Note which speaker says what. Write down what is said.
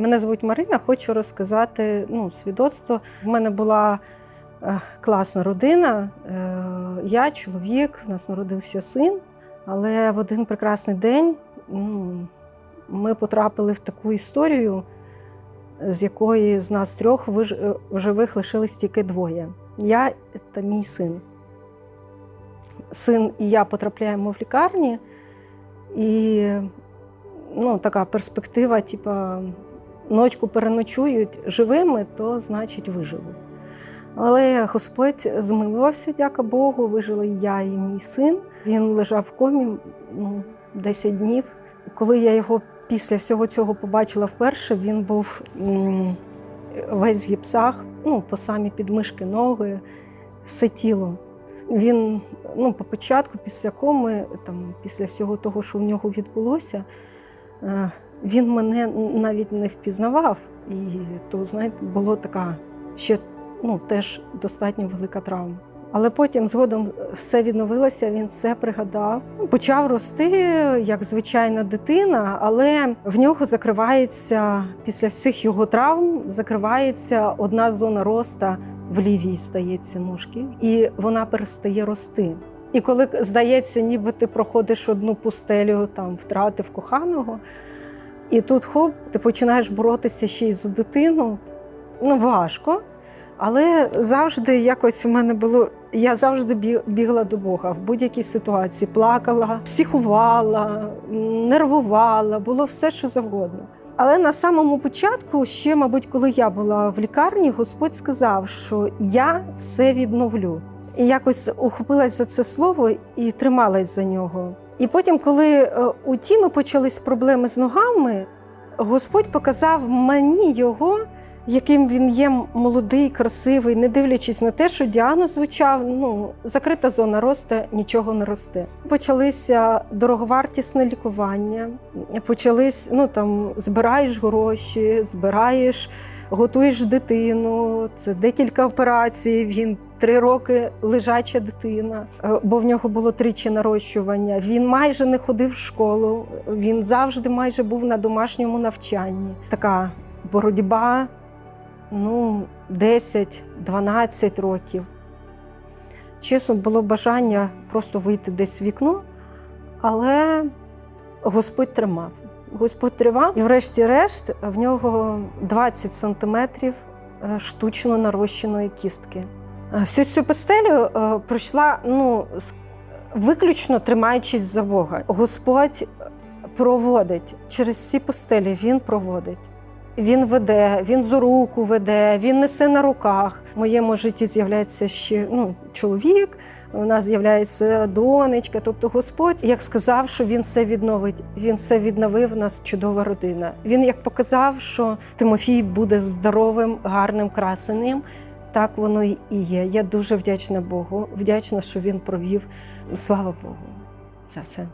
Speaker 1: Мене звуть Марина, хочу розказати ну, свідоцтво. В мене була е, класна родина. Е, я, чоловік, в нас народився син. Але в один прекрасний день ну, ми потрапили в таку історію, з якої з нас трьох е, в живих лишились тільки двоє. Я та мій син. Син і я потрапляємо в лікарні, і ну, така перспектива, типа, ночку переночують живими, то значить виживуть. Але Господь змилився, дяка Богу, вижили я і мій син. Він лежав в комі ну, 10 днів. Коли я його після всього цього побачила вперше, він був весь в гіпсах, ну, по самі підмишки ноги, все тіло. Він ну, по початку, після коми, там, після всього того, що в нього відбулося, він мене навіть не впізнавав. І то, знаєте, було така ще ну, теж достатньо велика травма. Але потім згодом все відновилося, він все пригадав. Почав рости як звичайна дитина, але в нього закривається після всіх його травм, закривається одна зона роста в лівій, стається ножки, і вона перестає рости. І коли здається, ніби ти проходиш одну пустелю, там втратив коханого, і тут хоп, ти починаєш боротися ще й за дитину. Ну, важко. Але завжди якось у мене було. Я завжди бігла до Бога в будь-якій ситуації, плакала, психувала, нервувала, було все, що завгодно. Але на самому початку, ще, мабуть, коли я була в лікарні, Господь сказав, що я все відновлю. Якось ухопилась за це слово і трималась за нього. І потім, коли е, у Тіми почались проблеми з ногами, Господь показав мені його яким він є молодий, красивий, не дивлячись на те, що діагноз звучав, ну, закрита зона росту, нічого не росте. Почалися дороговартісне лікування, почались, ну там збираєш гроші, збираєш, готуєш дитину. Це декілька операцій. Він три роки лежача дитина, е, бо в нього було тричі нарощування. Він майже не ходив в школу, він завжди майже був на домашньому навчанні. Така боротьба ну, 10-12 років. Чесно, було бажання просто вийти десь в вікно, але Господь тримав. Господь тримав, і врешті-решт в нього 20 сантиметрів е, штучно нарощеної кістки. Е, Всю цю пастелю е, пройшла ну, виключно тримаючись за Бога. Господь проводить через всі пустелі, Він проводить. Він веде, він за руку веде, він несе на руках. В моєму житті з'являється ще ну, чоловік, у нас з'являється донечка. Тобто Господь, як сказав, що він все відновить, він все відновив. У нас чудова родина. Він як показав, що Тимофій буде здоровим, гарним, красеним. Так воно і є. Я дуже вдячна Богу. Вдячна, що він провів. Слава Богу за все.